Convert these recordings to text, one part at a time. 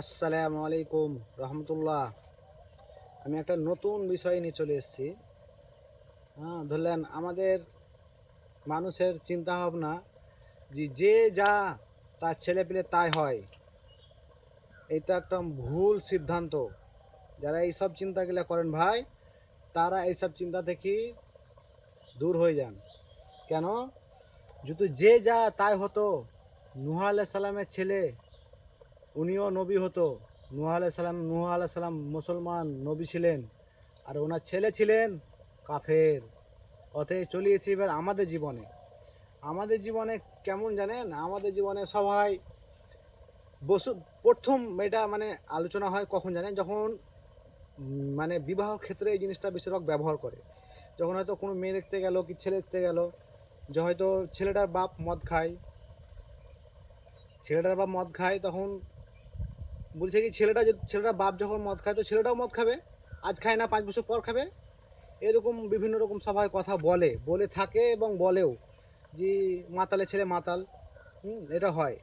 আসসালামু আলাইকুম, রহমতুল্লাহ। আমি একটা নতুন বিষয় নিয়ে চলে এসেছি। হ্যাঁ ধরলেন আমাদের মানুষের চিন্তা ভাবনা যে যে যা তার ছেলে পেলে তাই হয়, এটা একটা ভুল সিদ্ধান্ত। যারা এইসব চিন্তাগুলো করেন ভাই, তারা এইসব চিন্তা থেকে দূর হয়ে যান। কেন? যদি যে যা তাই হতো, নুহা আলাহ সালামের ছেলে উনিও নবী হতো। নুহা আলাহ সালাম, নুহা আলাহ সালাম মুসলমান নবী ছিলেন। আর ওনার ছেলে ছিলেন কাফের। অতএব চলিয়েছি এবার আমাদের জীবনে। আমাদের জীবনে কেমন জানেন? আমাদের জীবনে সবাই বসু, প্রথম এটা মানে আলোচনা হয় কখন জানেন? যখন মানে বিবাহ ক্ষেত্রে এই জিনিসটা বেশিরভাগ ব্যবহার করে। যখন হয়তো কোনো মেয়ে দেখতে গেল কি ছেলে দেখতে গেল, যে হয়তো ছেলেটার বাপ মদ খায়। ছেলেটার বাপ মদ খায়, তখন বলছে কি, ছেলেটা যে ছেলেটার বাপ যখন মদ খায়, তো ছেলেটাও মদ খাবে? আজ খায় না, পাঁচ বছর পর খাবে? এরকম বিভিন্ন রকম সবাই কথা বলে বলে থাকে এবং বলেও যে, মাতালে ছেলে মাতাল। হুম, এটা হয়।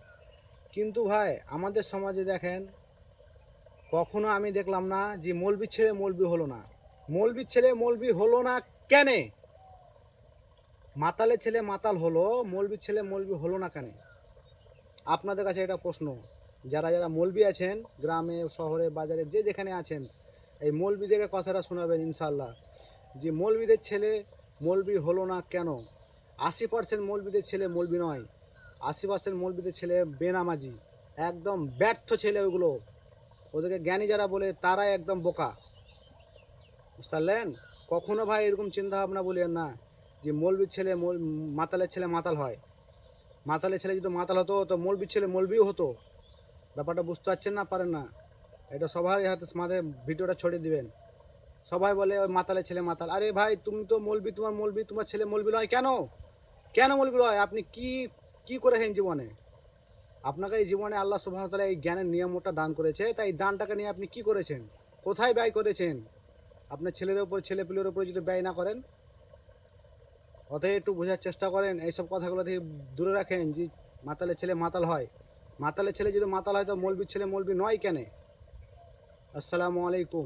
কিন্তু ভাই, আমাদের সমাজে দেখেন, কখনো আমি দেখলাম না যে মলবির ছেলে মলবি হলো না। মলবির ছেলে মলবি হলো না কেন? মাতালের ছেলে মাতাল হলো মলবির ছেলে মলবি হলো না কেন? আপনাদের কাছে এটা প্রশ্ন। যারা যারা মলবি আছেন, গ্রামে, শহরে, বাজারে, যে যেখানে আছেন, এই মলবিদেরকে কথাটা শোনাবেন ইনশাল্লাহ যে মলবিদের ছেলে মলবি হলো না কেন? আশি পার্সেন্ট মলবিদের ছেলে মলবি নয়। আশি পার্সেন্ট মলবিদের ছেলে বেনামাজি। একদম ব্যর্থ ছেলে ওইগুলো ওদেরকে জ্ঞানী যারা বলে, তারাই একদম বোকা। বুঝতে কখনো ভাই এরকম চিন্তা ভাবনা বলিয়েন না যে মলবির ছেলে মাতালের ছেলে মাতাল হয়। মাতালের ছেলে যদি মাতাল হতো, তো মলবির ছেলে মলবিও হতো। ব্যাপারটা বুঝতে পারছেন না, পারেন না। এটা সবাই হাতে মাঝে ভিডিওটা ছড়িয়ে দিবেন। সবাই বলে, ওই মাতালের ছেলে মাতাল। আরে ভাই, তুমি তো মলবি, তোমার মলবি, তোমার ছেলে মলবি নয়। কেন? কেন মলবি নয়? আপনি কি কি করেছেন জীবনে? আপনাকে এই জীবনে আল্লাহ সুবাহতালা এই জ্ঞানের নিয়মটা দান করেছে। তাই দানটাকে নিয়ে আপনি কি করেছেন? কোথায় ব্যয় করেছেন? আপনার ছেলের ওপর ছেলে পিলের ওপর যদি ব্যয় না করেন? অতএব একটু বোঝার চেষ্টা করেন। এইসব কথাগুলো থেকে দূরে রাখেন যে মাতালের ছেলে মাতাল হয়। মাতালের ছেলে যদি মাতাল হয় তো মলবির ছেলে মলবি নয় কেন? আসসালামু আলাইকুম।